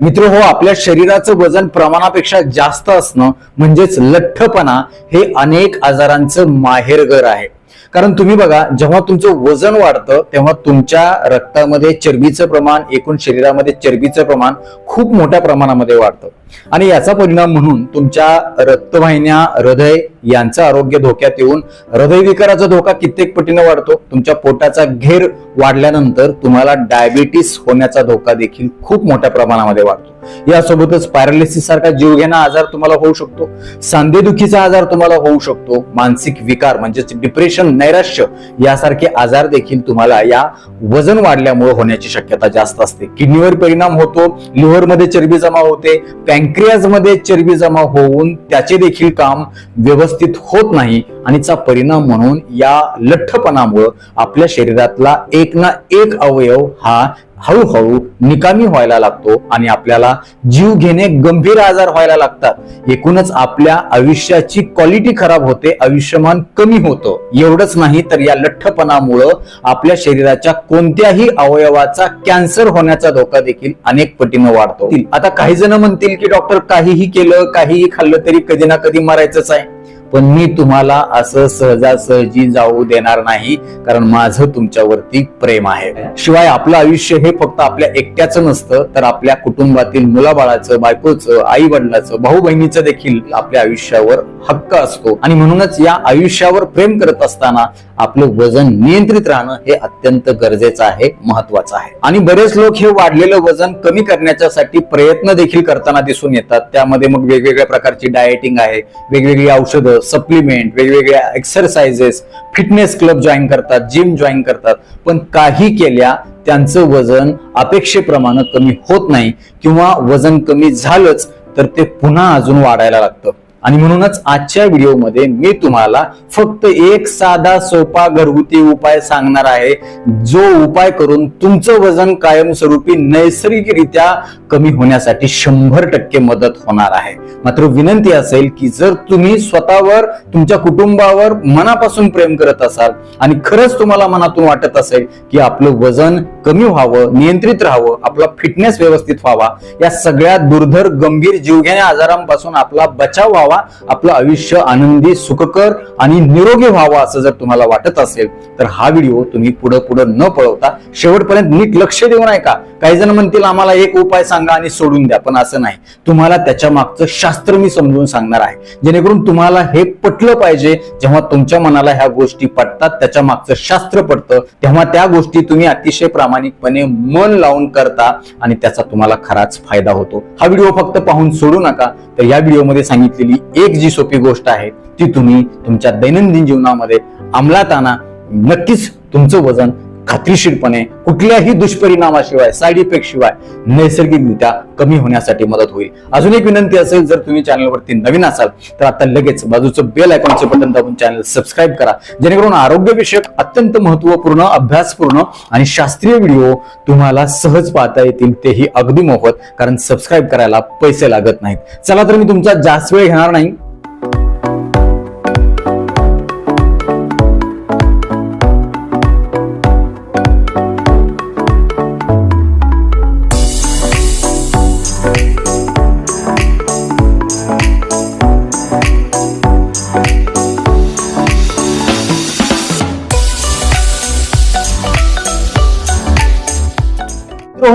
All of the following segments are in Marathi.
मित्र हो आपल्या शरीराचं वजन प्रमाणापेक्षा जास्त असणं म्हणजेच लठ्ठपणा हे अनेक आजारांचं माहेरघर आहे. कारण तुम्ही बघा जेव्हा तुमचं वजन वाढतं तेव्हा तुमच्या रक्तामध्ये चरबीचं प्रमाण एकूण शरीरामध्ये चरबीचं प्रमाण खूप मोठ्या प्रमाणामध्ये वाढतं. आणि याचा परिणाम म्हणून तुमच्या रक्तवाहिन्या हृदय यांचं आरोग्य धोक्यात येऊन हृदयविकाराचा धोका कित्येक पटीनं वाढतो. तुमच्या पोटाचा घेर वाढल्यानंतर तुम्हाला डायबिटीस होण्याचा धोका देखील खूप मोठ्या प्रमाणामध्ये वाढतो. यासोबतच पॅरालिसिस सारखा जीवघेणा आजार तुम्हाला होऊ शकतो. सांधेदुखीचा आजार तुम्हाला होऊ शकतो. मानसिक विकार म्हणजेच डिप्रेशन नैराश्य यासारखे आजार देखील तुम्हाला या वजन वाढल्यामुळे होण्याची शक्यता जास्त असते. किडनीवर परिणाम होतो. लिव्हरमध्ये चरबी जमा होते. पॅन्क्रियाजमध्ये चरबी जमा होऊन त्याचे देखील काम व्यवस्थित होत नाही आणि चा परिणाम म्हणून या लठ्ठपणामुळं आपल्या शरीरातला एक ना एक अवयव हा हळूहळू निकामी व्हायला लागतो आणि आपल्याला जीव घेणे गंभीर आजार व्हायला लागतात. एकूणच आपल्या आयुष्याची क्वालिटी खराब होते आयुष्यमान कमी होतं. एवढंच नाही तर या लठ्ठपणामुळं आपल्या शरीराच्या कोणत्याही अवयवाचा कॅन्सर होण्याचा धोका देखील अनेक पटीनं वाढतो. आता काही जण म्हणतील की डॉक्टर काहीही केलं काहीही खाल्लं तरी कधी ना कधी मरायचंच आहे. पण मी तुम्हाला असं सहजासहजी जाऊ देणार नाही कारण माझं तुमच्यावरती प्रेम आहे. शिवाय आपलं आयुष्य हे फक्त आपल्या एकट्याचं नसतं तर आपल्या कुटुंबातील मुलाबाळाचं बायकोचं आई वडिलाचं भाऊ बहिणीचं देखील आपल्या आयुष्यावर हक्क असतो. आणि म्हणूनच या आयुष्यावर प्रेम करत असताना आपलं वजन नियंत्रित राहणं हे अत्यंत गरजेचं आहे महत्वाचं आहे. आणि बरेच लोक हे वाढलेलं वजन कमी करण्याच्यासाठी प्रयत्न देखील करताना दिसून येतात. त्यामध्ये मग वेगवेगळ्या प्रकारची डायटिंग आहे वेगवेगळी औषधं सप्लिमेंट वेगवेगळ्या एक्सरसाइजेस फिटनेस क्लब जॉईन करतात जिम जॉईन करतात. पण काही केल्या त्यांचं वजन अपेक्षेप्रमाणे कमी होत नाही किंवा वजन कमी झालंच तर ते पुन्हा अजून वाढायला लागतं. आणि म्हणूनच आजच्या व्हिडिओमध्ये मी तुम्हाला फक्त एक साधा सोपा घरगुती उपाय सांगणार आहे. जो उपाय करून तुमचं वजन कायमस्वरूपी नैसर्गिकरित्या कमी होण्यासाठी शंभर टक्के मदत होणार आहे. मात्र विनंती असेल की जर तुम्ही स्वतःवर तुमच्या कुटुंबावर मनापासून प्रेम करत असाल आणि खरंच तुम्हाला मनातून वाटत असेल की आपलं वजन कमी व्हावं नियंत्रित राहावं आपला फिटनेस व्यवस्थित व्हावा या सगळ्या दुर्धर गंभीर जीवघेण्या आजारांपासून आपला बचाव व्हावा आपलं आयुष्य आनंदी सुखकर आणि निरोगी व्हावा असं जर तुम्हाला वाटत असेल तर हा व्हिडिओ तुम्ही पुढे पुढे न पळवता शेवटपर्यंत नीट लक्ष देऊन ऐका. काही जण म्हणतील आम्हाला एक उपाय सांगा आणि सोडून द्या. पण असं नाही. तुम्हाला त्याच्या मागचं शास्त्र मी समजून सांगणार आहे. जेणेकरून तुम्हाला हे पटलं पाहिजे जेव्हा तुमच्या मनाला ह्या गोष्टी पटतात त्याच्या मागचं शास्त्र पडतं तेव्हा त्या गोष्टी तुम्ही अतिशय प्रामाणिकपणे मन लावून करता आणि त्याचा तुम्हाला खराच फायदा होतो. हा व्हिडिओ फक्त पाहून सोडू नका तर या व्हिडिओमध्ये सांगितलेली एक जी सोपी गोष्ट आहे ती तुम्ही तुमच्या दैनंदिन जीवनामध्ये अंमलात आणा. नक्कीच तुमचं वजन खात्रीशीरपणे कुठल्याही दुष्परिणामाशिवाय साईड इफेक्ट शिवाय नैसर्गिकरित्या कमी होण्यासाठी मदत होईल. अजून एक विनंती असेल जर तुम्ही चॅनलवरती नवीन असाल तर आता लगेच बाजूचं बेल आयकॉनचं बटन दाबून चॅनल सबस्क्राईब करा. जेणेकरून आरोग्यविषयक अत्यंत महत्त्वपूर्ण अभ्यासपूर्ण आणि शास्त्रीय व्हिडिओ तुम्हाला सहज पाहता येतील तेही अगदी मोफत. कारण सबस्क्राईब करायला पैसे लागत नाहीत. चला तर मी तुमचा जास्त वेळ घेणार नाही.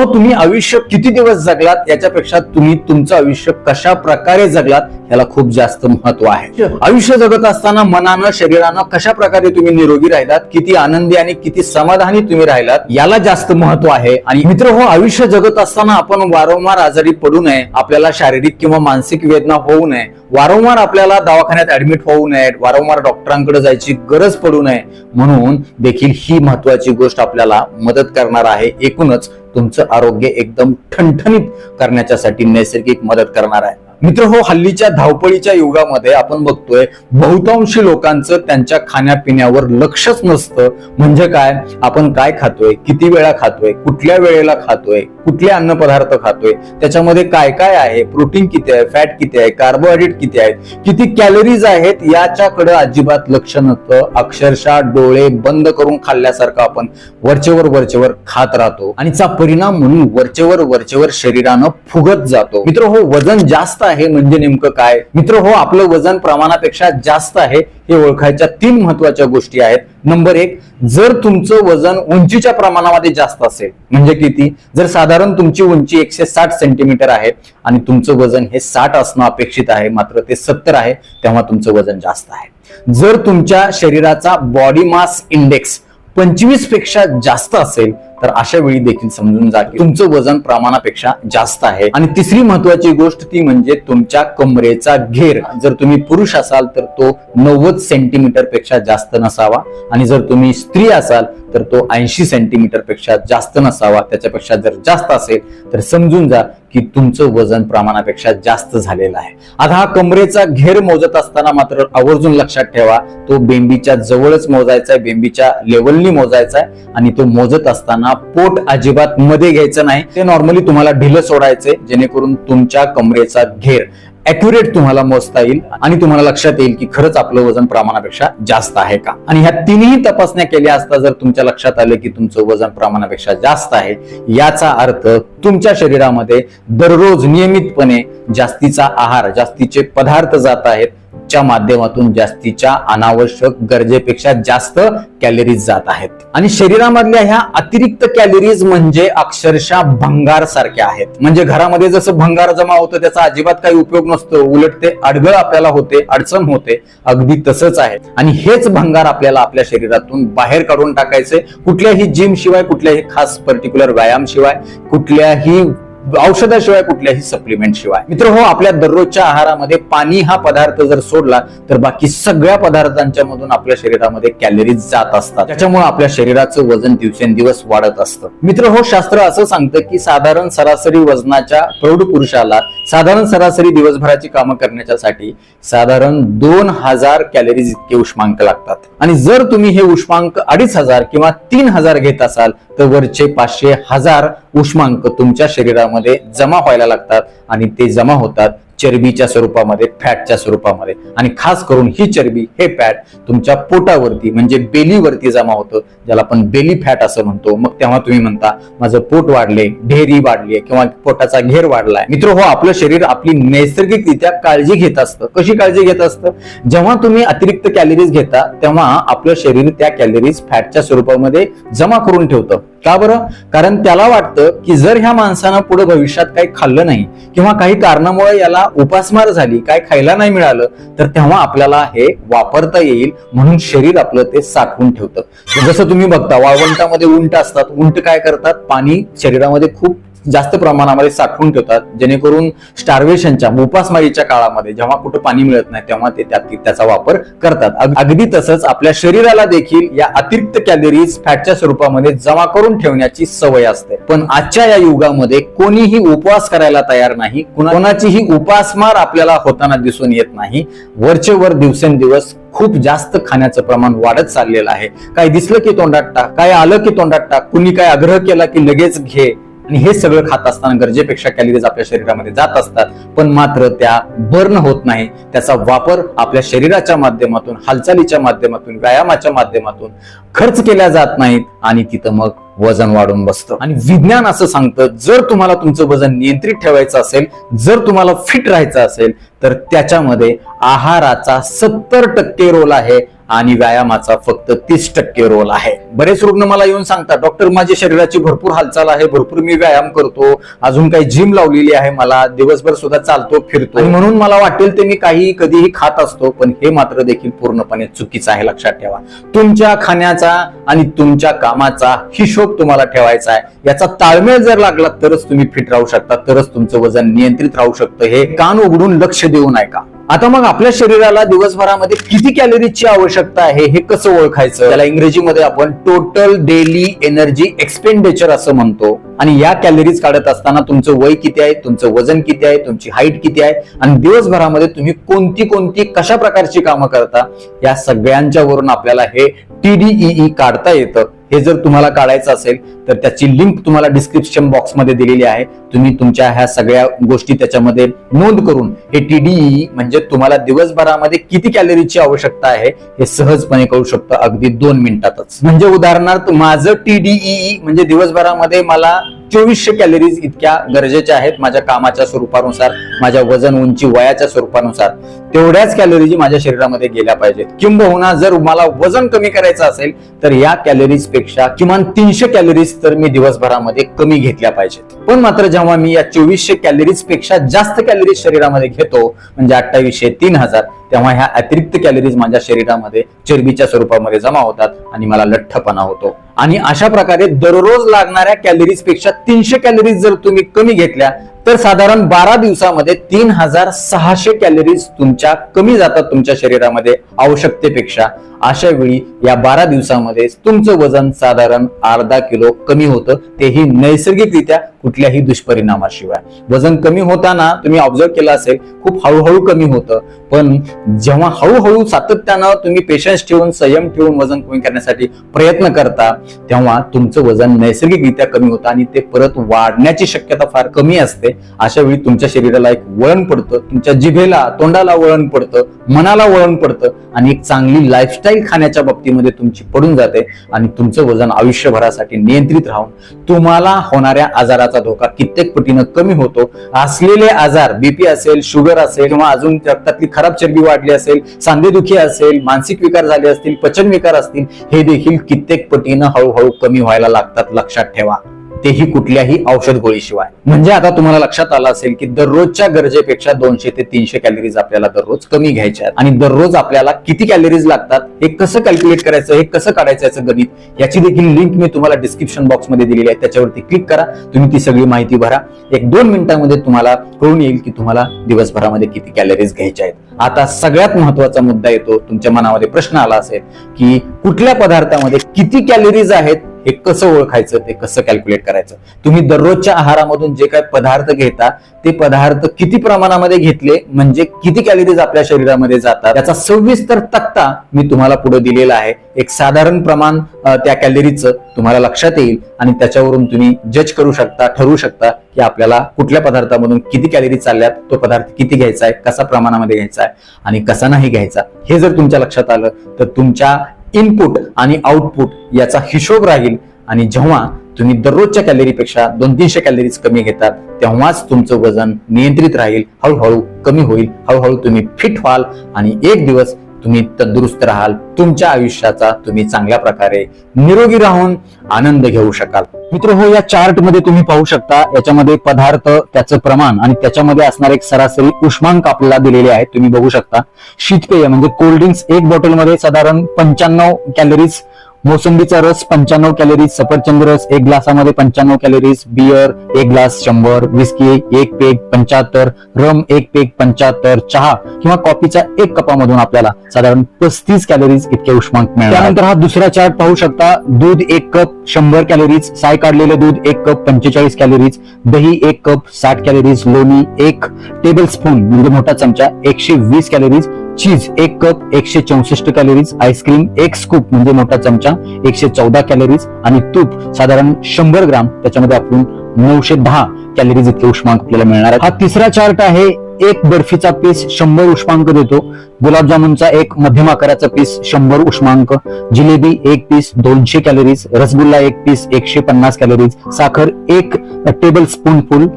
मित्रांनो तुम्ही आयुष्य किती दिवस जगलात? याच्यापेक्षा तुम्ही तुमचं आयुष्य कशा प्रकारे जगलात? याला खूप जास्त महत्त्व आहे. आयुष्य जगत असताना मनानं शरीरानं कशा प्रकारे तुम्ही निरोगी राहिलात? किती आनंदी आणि किती समाधानी तुम्ही राहिलात? याला जास्त महत्त्व आहे. आणि मित्र हो आयुष्य जगत असताना आपण वारंवार आजारी पडू नये. आपल्याला शारीरिक किंवा मानसिक वेदना होऊ नये. वारंवार आपल्याला दवाखान्यात ऍडमिट होऊ नये. वारंवार डॉक्टरांकडे जायची गरज पडू नये. म्हणून देखील ही महत्वाची गोष्ट आपल्याला मदत करणार आहे. एकूणच तुमचं आरोग्य एकदम ठणठणीत करण्याच्यासाठी नैसर्गिक मदत करणार आहे. मित्र हो हल्लीच्या धावपळीच्या युगामध्ये आपण बघतोय बहुतांशी लोकांचं त्यांच्या खाण्यापिण्यावर लक्षच नसतं. म्हणजे काय? आपण काय खातोय? किती वेळा खातोय? कुठल्या वेळेला खातोय? कुठले अन्न पदार्थ खातोय? त्याच्यामध्ये काय काय आहे? प्रोटीन किती आहे? फॅट किती आहे? कार्बोहायड्रेट किती आहेत? किती कॅलरीज आहेत? याच्याकडे अजिबात लक्ष नसतं. अक्षरशः डोळे बंद करून खाल्ल्यासारखं आपण वरचेवर वरचेवर खात राहतो. आणि चा परिणाम म्हणून वरचेवर वरचेवर शरीरानं फुगत जातो. मित्र हो वजन जास्त आहे म्हणजे नेमकं काय? मित्र हो आपलं वजन प्रमाणापेक्षा जास्त आहे हे ओळखायच्या तीन महत्त्वाच्या गोष्टी आहेत. नंबर एक जर तुमचं वजन उंचीच्या प्रमाणामध्ये जास्त असेल म्हणजे किती? जर साधारण तुमची उंची एकशे साठ सेंटीमीटर आहे आणि तुमचं वजन हे साठ असणं अपेक्षित आहे मात्र ते सत्तर आहे तेव्हा तुमचं वजन जास्त आहे. जर तुमच्या शरीराचा बॉडी मास इंडेक्स पंचवीसपेक्षा जास्त असेल तर अशा वेळी देखील समजून जा की तुमचं वजन प्रमाणापेक्षा जास्त आहे. आणि तिसरी महत्वाची गोष्ट ती म्हणजे तुमच्या कमरेचा घेर. जर तुम्ही पुरुष असाल तर तो नव्वद सेंटीमीटरपेक्षा जास्त नसावा. आणि जर तुम्ही स्त्री असाल तर तो ऐंशी सेंटीमीटरपेक्षा जास्त नसावा. त्याच्यापेक्षा जर जास्त असेल तर समजून जा की तुमचं वजन प्रमाणापेक्षा जास्त झालेलं आहे. आता हा कमरेचा घेर मोजत असताना मात्र आवर्जून लक्षात ठेवा तो बेंबीच्या जवळच मोजायचा आहे बेंबीच्या लेवलनी मोजायचा आहे. आणि तो मोजत असताना पोट अजिबात मध्ये घ्यायचं नाही. ते नॉर्मली तुम्हाला ढिलं सोडायचे जेणेकरून तुमच्या कमरेचा घेर अॅक्युरेट तुम्हाला मोजता येईल आणि तुम्हाला लक्षात येईल की खरंच आपलं वजन प्रमाणापेक्षा जास्त आहे का. आणि ह्या तिन्ही तपासण्या केल्या असता जर तुमच्या लक्षात आलं की तुमचं वजन प्रमाणापेक्षा जास्त आहे याचा अर्थ तुमच्या शरीरामध्ये दररोज नियमितपणे जास्तीचा आहार जास्तीचे पदार्थ जात आहेत च्या माध्यमातून जास्तीच्या अनावश्यक गरजेपेक्षा जास्त कॅलरीज जात आहेत. आणि शरीरामधल्या ह्या अतिरिक्त कॅलरीज म्हणजे अक्षरशः भंगार सारख्या आहेत. म्हणजे घरामध्ये जसं भंगार जमा होतं त्याचा अजिबात काही उपयोग नसतो. उलट ते अडगळ आपल्याला होते अडचण होते. अगदी तसंच आहे. आणि हेच भंगार आपल्याला आपल्या शरीरातून बाहेर काढून टाकायचे कुठल्याही जिम शिवाय कुठल्याही खास पर्टिक्युलर व्यायाम शिवाय कुठल्याही औषधाशिवाय कुठल्याही सप्लिमेंट शिवाय. मित्र हो आपल्या दररोजच्या आहारामध्ये पाणी हा पदार्थ जर सोडला तर बाकी सगळ्या पदार्थांच्या मधून आपल्या शरीरामध्ये कॅलरीज जात असतात. त्याच्यामुळे आपल्या शरीराचं वजन दिवसेंदिवस वाढत असतं. मित्र हो शास्त्र असं सांगतं की साधारण सरासरी वजनाच्या प्रौढ पुरुषाला साधारण सरासरी दिवसभराची कामं करण्याच्यासाठी साधारण दोन हजार कॅलरीज इतके उष्मांक लागतात. आणि जर तुम्ही हे उष्मांक अडीच हजार किंवा तीन हजार घेत असाल तर वरचे पाचशे हजार उष्मांक तुमच्या शरीरामध्ये जमा व्हायला लागतात आणि ते जमा होतात चरबीच्या स्वरूपामध्ये फॅटच्या स्वरूपामध्ये. आणि खास करून ही चरबी हे फॅट तुमच्या पोटावरती म्हणजे बेलीवरती जमा होतं ज्याला आपण बेली फॅट असं म्हणतो. मग तेव्हा तुम्ही म्हणता माझं पोट वाढले ढेरी वाढली किंवा पोटाचा घेर वाढलाय. मित्र हो आपलं शरीर आपली नैसर्गिकरित्या काळजी घेत असतं. कशी काळजी घेत असतं? जेव्हा तुम्ही अतिरिक्त कॅलरीज घेता तेव्हा आपलं शरीर त्या कॅलरीज फॅटच्या स्वरूपामध्ये जमा करून ठेवतं. का बरं? कारण त्याला वाटतं की जर ह्या माणसानं पुढे भविष्यात काही खाल्लं नाही किंवा काही कारणामुळे याला उपासमार झाली काय खायला नाही मिळालं तर तेव्हा आपल्याला हे वापरता येईल म्हणून शरीर आपलं ते साठवून ठेवतं. जसं तुम्ही बघता वाळवंटामध्ये उंट असतात. उंट काय करतात? पाणी शरीरामध्ये खूप जास्त प्रमाणामध्ये साठवून ठेवतात जेणेकरून स्टार्वेशनच्या उपासमारीच्या काळामध्ये जेव्हा कुठं पाणी मिळत नाही तेव्हा ते त्यात त्याचा वापर करतात. अगदी तसंच आपल्या शरीराला देखील या अतिरिक्त कॅलरीज फॅटच्या स्वरूपामध्ये जमा करून ठेवण्याची सवय असते. पण आजच्या या युगामध्ये कोणीही उपवास करायला तयार नाही कोणाचीही उपासमार आपल्याला होताना दिसून येत नाही. वरचेवर दिवसेंदिवस खूप जास्त खाण्याचं प्रमाण वाढत चाललेलं आहे. काय दिसलं की तोंडात टाक काय आलं की तोंडात टाक कुणी काय आग्रह केला की लगेच घे आणि हे सगळं खात असताना गरजेपेक्षा कॅलरीज आपल्या शरीरामध्ये जात असतात. पण मात्र त्या बर्न होत नाही. त्याचा वापर आपल्या शरीराच्या माध्यमातून हालचालीच्या माध्यमातून व्यायामाच्या माध्यमातून खर्च केल्या जात नाहीत आणि तिथं मग वजन वाढून बसतं. आणि विज्ञान असं सांगतं जर तुम्हाला तुमचं वजन नियंत्रित ठेवायचं असेल जर तुम्हाला फिट राहायचं असेल तर त्याच्यामध्ये आहाराचा सत्तर टक्के रोल आहे. आणि व्यायामाचा फक्त तीस टक्के रोल आहे. बरेच रुग्ण मला येऊन सांगतात डॉक्टर माझ्या शरीराची भरपूर हालचाल आहे भरपूर मी व्यायाम करतो अजून काही जिम लावलेली आहे मला दिवसभर सुद्धा चालतो फिरतो. म्हणून मला वाटेल ते मी काही कधीही खात असतो पण हे मात्र देखील पूर्णपणे चुकीचं आहे लक्षात ठेवा. तुमच्या खाण्याचा आणि तुमच्या कामाचा हिशोब तुम्हाला ठेवायचा आहे. याचा ताळमेळ जर लागला तरच तुम्ही फिट राहू शकता तरच तुमचं वजन नियंत्रित राहू शकतं. हे कान उघडून लक्ष देऊन ऐका आता मग आपल्या शरीराला दिवसभरामध्ये किती कॅलरीजची आवश्यकता आहे हे कसं ओळखायचं? त्याला इंग्रजीमध्ये आपण टोटल डेली एनर्जी एक्सपेंडिचर असं म्हणतो. आणि या कॅलरीज काढत असताना तुमचं वय किती आहे तुमचं वजन किती आहे तुमची हाईट किती आहे आणि दिवसभरामध्ये तुम्ही कोणती कोणती कशा प्रकारची कामं करता या सगळ्यांच्या वरून आपल्याला हे टीडीई काढता येतं. हे जर तुम्हाला काढायचं असेल तर त्याची लिंक तुम्हाला डिस्क्रिप्शन बॉक्समध्ये दिलेली आहे. तुम्ही तुमच्या ह्या सगळ्या गोष्टी त्याच्यामध्ये नोंद करून हे टीडीई म्हणजे तुम्हाला दिवसभरामध्ये किती कॅलरीची आवश्यकता आहे हे सहजपणे कळू शकतं अगदी दोन मिनिटातच. म्हणजे उदाहरणार्थ माझं टीडीई म्हणजे दिवसभरामध्ये मला चोवीसशे कॅलरीज इतक्या गरजेच्या आहेत माझ्या कामाच्या स्वरूपानुसार माझ्या वजन उंची वयाच्या स्वरूपानुसार. तेवढ्याच कॅलरीज माझ्या शरीरामध्ये गेल्या पाहिजेत. किंबहुना जर मला वजन कमी करायचं असेल तर या कॅलरीजपेक्षा किमान तीनशे कॅलरीज तर मी दिवसभरामध्ये कमी घेतल्या पाहिजेत. पण मात्र जेव्हा मी या चोवीसशे कॅलरीजपेक्षा जास्त कॅलरीज शरीरामध्ये घेतो म्हणजे अठ्ठावीसशे तीन हजार तेव्हा ह्या अतिरिक्त कॅलरीज माझ्या शरीरामध्ये चरबीच्या स्वरूपामध्ये जमा होतात आणि मला लठ्ठपणा होतो. आणि अशा प्रकारे दररोज लागणाऱ्या कॅलरीजपेक्षा तीनशे कॅलरीज जर तुम्ही कमी घेतल्या तर साधारण बारा दिवसामध्ये तीन हजार सहाशे कॅलरीज तुमच्या कमी जातात तुमच्या शरीरामध्ये आवश्यकतेपेक्षा. अशा वेळी या बारा दिवसामध्ये तुमचं वजन साधारण अर्धा किलो कमी होतं. तेही नैसर्गिकरित्या कुठल्याही दुष्परिणामाशिवाय. वजन कमी होताना तुम्ही ऑब्झर्व केलं असेल खूप हळूहळू कमी होतं. पण जेव्हा हळूहळू सातत्यानं तुम्ही पेशन्स ठेवून संयम ठेवून वजन कमी करण्यासाठी प्रयत्न करता तेव्हा तुमचं वजन नैसर्गिकरित्या कमी होतं आणि ते परत वाढण्याची शक्यता फार कमी असते. अशा वेळी तुमच्या शरीराला एक वळण पडतं तुमच्या जिभेला तोंडाला वळण पडतं मनाला वळण पडतं आणि एक चांगली लाईफस्टाईल खाण्याच्या बाबतीमध्ये तुमची पडून जाते आणि तुमचं वजन आयुष्यभरासाठी नियंत्रित राहून तुम्हाला होणाऱ्या आजाराचा धोका कित्येक पटीनं कमी होतो. असलेले आजार बीपी असेल शुगर असेल किंवा अजून रक्तातली खराब चरबी वाढली असेल सांधेदुखी असेल मानसिक विकार झाले असतील पचन विकार असतील हे देखील कित्येक पटीनं हळूहळू कमी व्हायला लागतात लक्षात ठेवा. तेही कुठल्याही औषध गोळीशिवाय. म्हणजे आता तुम्हाला लक्षात आलं असेल की दररोजच्या गरजेपेक्षा दोनशे ते तीनशे कॅलरीज आपल्याला दररोज कमी घ्यायच्या आहेत. आणि दररोज आपल्याला किती कॅलरीज लागतात हे कसं कॅल्क्युलेट करायचं हे कसं काढायचं याचं गणित याची देखील लिंक मी तुम्हाला डिस्क्रिप्शन बॉक्समध्ये दिलेली आहे. त्याच्यावरती क्लिक करा तुम्ही ती सगळी माहिती भरा. एक दोन मिनिटांमध्ये तुम्हाला कळून येईल की तुम्हाला दिवसभरामध्ये किती कॅलरीज घ्यायच्या आहेत. आता सगळ्यात महत्त्वाचा मुद्दा येतो तुमच्या मनामध्ये प्रश्न आला असेल की कुठल्या पदार्थामध्ये किती कॅलरीज आहेत हे कसं ओळखायचं ते कसं कॅल्क्युलेट करायचं? तुम्ही दररोजच्या आहारामधून जे काही पदार्थ घेता ते पदार्थ किती प्रमाणामध्ये घेतले म्हणजे किती कॅलरीज आपल्या शरीरामध्ये जातात याचा सविस्तर तक्ता मी तुम्हाला पुढे दिलेला आहे. एक साधारण प्रमाण त्या कॅलरीचं तुम्हाला लक्षात येईल आणि त्याच्यावरून तुम्ही जज करू शकता ठरवू शकता की आपल्याला कुठल्या पदार्थामधून किती कॅलरी चालल्यात तो पदार्थ किती घ्यायचा आहे कसा प्रमाणामध्ये घ्यायचा आहे आणि कसा नाही घ्यायचा. हे जर तुमच्या लक्षात आलं तर तुमच्या इनपुट आणि आउटपुट याचा हिशोब राहील. आणि जेव्हा तुम्ही दररोजच्या कॅलरीपेक्षा दोन तीनशे कॅलरीज कमी घेतात तेव्हाच तुमचं वजन नियंत्रित राहील. हळूहळू कमी होईल. हळूहळू तुम्ही फिट व्हाल आणि एक दिवस तुम्ही तंदुरुस्त राहाल तुमच्या आयुष्याचा तुम्ही चांगल्या प्रकारे निरोगी राहून आनंद घेऊ शकाल. मित्र हो या चार्टमध्ये तुम्ही पाहू शकता याच्यामध्ये पदार्थ त्याचं प्रमाण आणि त्याच्यामध्ये असणारे एक सरासरी उष्मांक आपल्याला दिलेले आहेत. तुम्ही बघू शकता. शीतपेय म्हणजे कोल्ड ड्रिंक्स एक बॉटलमध्ये साधारण पंच्याण्णव कॅलरीज मोसंबीचा रस पंच्याण्णव कॅलरीज सफरचंद रस एक ग्लासामध्ये पंच्याण्णव कॅलरीज बियर एक ग्लास शंभर विस्की एक पेग पंच्याहत्तर रम एक पेग पंच्याहत्तर चहा किंवा कॉफीच्या एक कपामधून आपल्याला साधारण पस्तीस कॅलरीज इतके उष्मांक मिळेल त्यानंतर हा दुसरा चार्ट पाहू शकता. दूध एक कप शंभर कॅलरीज साय काढलेलं दूध एक कप पंचेचाळीस कॅलरीज दही एक कप साठ कॅलरीज लोणी एक टेबल स्पून म्हणजे मोठा चमचा एकशे वीस कॅलरीज चीज एक कप एकशे चौसष्ट कॅलरीज आईस्क्रीम एक स्कूप म्हणजे मोठा चमचा एकशे चौदा कॅलरीज आणि तूप साधारण शंभर ग्राम त्याच्यामध्ये आपण नऊशे दहा कॅलरीज इतके उष्मांक आपल्याला मिळणार आहे हा तिसरा चार्ट आहे एक बर्फीचा पीस शंभर उष्मांक देतो. गुलाबजामुनचा एक मध्यम आकाराचा पीस शंभर उष्मांक. जिलेबी एक पीस दोनशे कॅलरीज रसगुल्ला एक पीस एकशे पन्नास कॅलरीज साखर एक टेबल स्पून फुल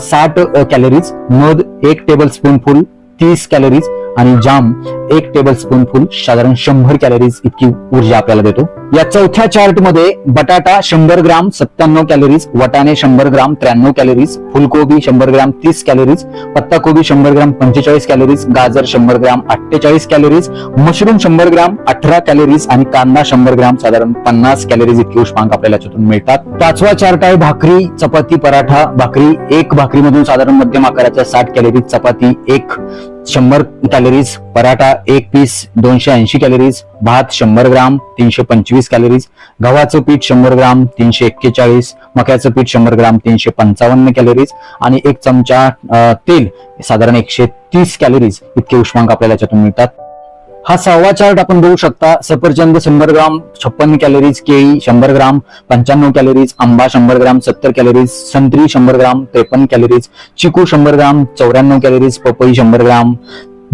साठ अ, कॅलरीज मध एक टेबल स्पून फुल तीस कॅलरीज आणि जाम एक टेबल स्पूनफुल साधारण शंभर कॅलरीज इतकी ऊर्जा आपल्याला देतो. या चौथ्या चार्टमध्ये बटाटा शंभर ग्राम सत्त्याण्णव कॅलरीज वटाणे शंभर ग्राम त्र्याण्णव कॅलरीज फुलकोबी शंभर ग्राम तीस कॅलरीज पत्ताकोबी शंभर ग्राम पंचेचाळीस कॅलरीज गाजर शंभर ग्राम अठ्ठेचाळीस कॅलरीज मशरूम शंभर ग्राम अठरा कॅलरीज आणि कांदा शंभर ग्राम साधारण पन्नास कॅलरीज इतकी उष्मांक आपल्याला याच्यातून मिळतात. पाचवा चार्ट आहे भाकरी चपाती पराठा. भाकरी एक भाकरीमधून साधारण मध्यम आकाराच्या साठ कॅलरीज चपाती एक शंभर कॅलरीज पराठा एक पीस दोनशे ऐंशी कॅलरीज भात शंभर ग्राम तीनशे पंचवीस कॅलरीज गव्हाचं पीठ शंभर ग्राम तीनशे एक्केचाळीस मक्याचं पीठ शंभर ग्राम तीनशे पंचावन्न कॅलरीज आणि एक चमचा तेल साधारण एकशे तीस कॅलरीज इतके उष्मांक आपल्याला याच्यातून मिळतात. हा सहावा चार्ट आपण बघू शकता सफरचंद शंभर ग्राम छप्पन कॅलरीज केळी शंभर ग्राम पंच्याण्णव कॅलरीज आंबा शंभर ग्राम सत्तर कॅलरीज संत्री शंभर ग्राम त्रेपन्न कॅलरीज चिकू शंभर ग्राम चौऱ्याण्णव कॅलरीज पपई शंभर ग्राम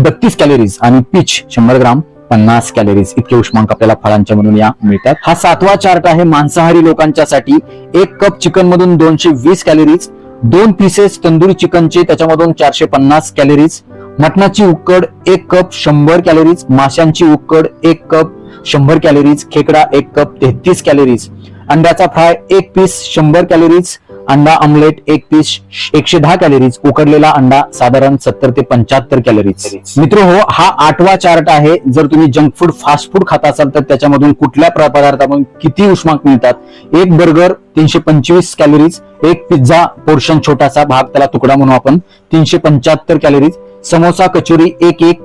बत्तीस कॅलरीज आणि पीच शंभर ग्राम पन्नास कॅलरीज इतके उष्मांक आपल्याला फळांच्या म्हणून या मिळतात. हा सातवा चार्ट आहे मांसाहारी लोकांच्यासाठी. एक कप चिकन मधून दोनशे वीस कॅलरीज दोन पीसेस तंदुरी चिकनचे त्याच्यामधून चारशे पन्नास कॅलरीज मटणाची उकड एक कप शंभर कॅलरीज माशांची उकड एक कप शंभर कॅलरीज खेकडा एक कप तेहतीस कॅलरीज अंड्याचा फ्राय एक पीस शंभर कॅलरीज अंडा ऑमलेट एक पीस एकशे दहा कॅलरीज उकडलेला अंडा साधारण सत्तर ते पंच्याहत्तर कॅलरीज मित्र हो हा आठवा चार्ट आहे. जर तुम्ही जंक फूड फास्ट फूड खात असाल तर त्याच्यामधून कुठल्या प्र- पदार्थामधून किती उष्माक मिळतात? एक बर्गर तीनशे पंचवीस कॅलरीज एक पिझ्झा पोर्शन छोटासा भाग त्याला तुकडा म्हणू आपण. तीनशे पंच्याहत्तर कॅलरीज समोसा कचोरी एक एक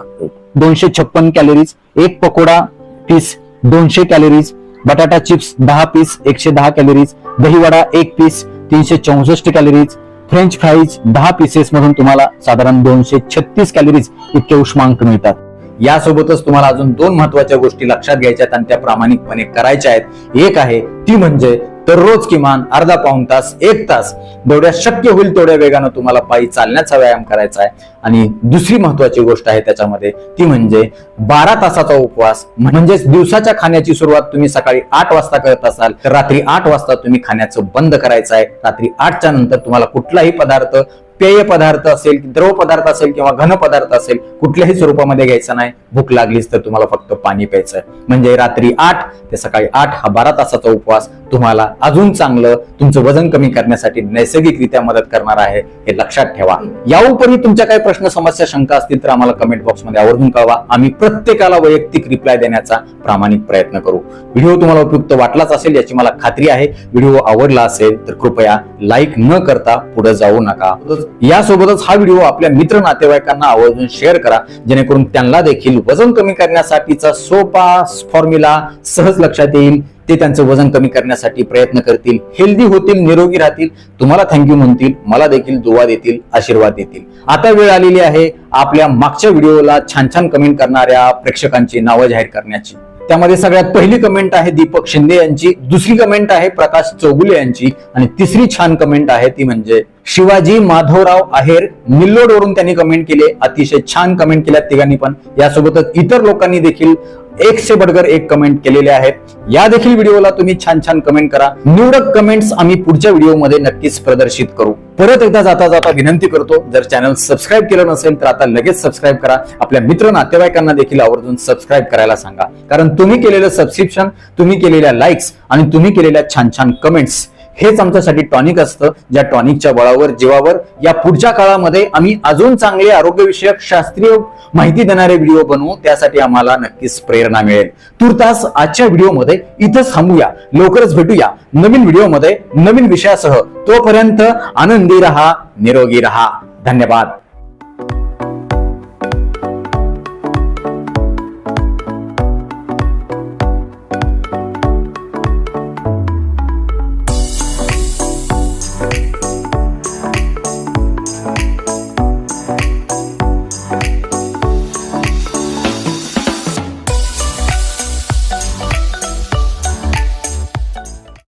दोनशे छप्पन कॅलरीज एक पकोडा पीस दोनशे कॅलरीज बटाटा चिप्स दहा पीस एकशे दहा कॅलरीज दहीवडा एक पीस तीनशे चौसष्ट कॅलरीज फ्रेंच फ्राईज दहा पीसेस मधून तुम्हाला साधारण दोनशे छत्तीस कॅलरीज इतके उष्मांक मिळतात. यासोबतच तुम्हाला अजून दोन महत्त्वाच्या गोष्टी लक्षात घ्यायच्या आणि त्या प्रामाणिकपणे करायच्या आहेत. एक आहे ती म्हणजे दररोज किमान अर्धा पाऊण तास एक तास जेवढ्या शक्य होईल तेवढ्या वेगानं तुम्हाला पायी चालण्याचा व्यायाम करायचा आहे. आणि दुसरी महत्वाची गोष्ट आहे त्याच्यामध्ये ती म्हणजे बारा तासाचा उपवास म्हणजेच दिवसाच्या खाण्याची सुरुवात तुम्ही सकाळी आठ वाजता करत असाल तर रात्री आठ वाजता तुम्ही खाण्याचं बंद करायचं आहे. रात्री आठच्या नंतर तुम्हाला कुठलाही पदार्थ पेय पदार्थ असेल द्रव पदार्थ असेल किंवा घन पदार्थ असेल कुठल्याही स्वरूपामध्ये घ्यायचा नाही. भूक लागलीच तर तुम्हाला फक्त पाणी प्यायचं आहे म्हणजे रात्री आठ ते सकाळी आठ हा बारा तासाचा उपवास तुम्हाला अजून चांगलं तुमचं वजन कमी करण्यासाठी नैसर्गिकरित्या मदत करणार आहे हे लक्षात ठेवा. या उपरी तुमच्या काही प्रश्न समस्या शंका असतील तर आम्हाला कमेंट बॉक्समध्ये आवर्जून कळवा. आम्ही प्रत्येकाला वैयक्तिक रिप्लाय देण्याचा प्रामाणिक प्रयत्न करू. व्हिडिओ तुम्हाला उपयुक्त वाटलाच असेल याची मला खात्री आहे. व्हिडिओ आवडला असेल तर कृपया लाईक न करता पुढे जाऊ नका. यासोबतच हा व्हिडिओ आपल्या मित्र नातेवाईकांना आवर्जून शेअर करा जेणेकरून त्यांना देखील वजन कमी करण्यासाठीचा सोपा फॉर्म्युला सहज लक्षात येईल. ते त्यांचं वजन कमी करण्यासाठी प्रयत्न करतील. हेल्दी होतील निरोगी राहतील. तुम्हाला थँक्यू म्हणतील. मला देखील दुवा देतील आशीर्वाद देतील. आता वेळ आलेली आहे आपल्या मागच्या व्हिडिओला छान छान कमेंट करणाऱ्या प्रेक्षकांची नावं जाहीर करण्याची. त्यामध्ये सगळ्यात पहिली कमेंट आहे दीपक शिंदे यांची. दुसरी कमेंट आहे प्रकाश चौगुले यांची. आणि तिसरी छान कमेंट आहे ती म्हणजे शिवाजी माधवराव आहेर निल्लोड वरून त्यांनी कमेंट केले. अतिशय छान कमेंट केल्या तिघांनी पण. यासोबतच इतर लोकांनी देखील एक से एक कमेंट केलेले आहेत. या देखील व्हिडिओला तुम्ही छान छान कमेंट करा. निवडक कमेंट्स आम्ही पुढच्या व्हिडिओमध्ये नक्कीच प्रदर्शित करू. परत एकदा जाता जाता विनंती करतो जर चॅनल सबस्क्राईब केलं नसेल तर आता लगेच सबस्क्राईब करा. आपल्या मित्र नातेवाईकांना देखील आवर्जून सबस्क्राईब करायला सांगा. कारण तुम्ही केलेलं सबस्क्रिप्शन तुम्ही केलेल्या लाईक्स आणि तुम्ही केलेल्या छान छान कमेंट्स हेच आमच्यासाठी टॉनिक असतं ज्या टॉनिकच्या बळावर जीवावर या पुढच्या काळामध्ये आम्ही अजून चांगले आरोग्यविषयक शास्त्रीय माहिती देणारे व्हिडिओ बनवू त्यासाठी आम्हाला नक्कीच प्रेरणा मिळेल. तुर्तास आजच्या व्हिडिओमध्ये इथंच थांबूया. लवकरच भेटूया. नवीन व्हिडिओमध्ये नवीन विषयासह. तोपर्यंत आनंदी रहा निरोगी रहा. धन्यवाद.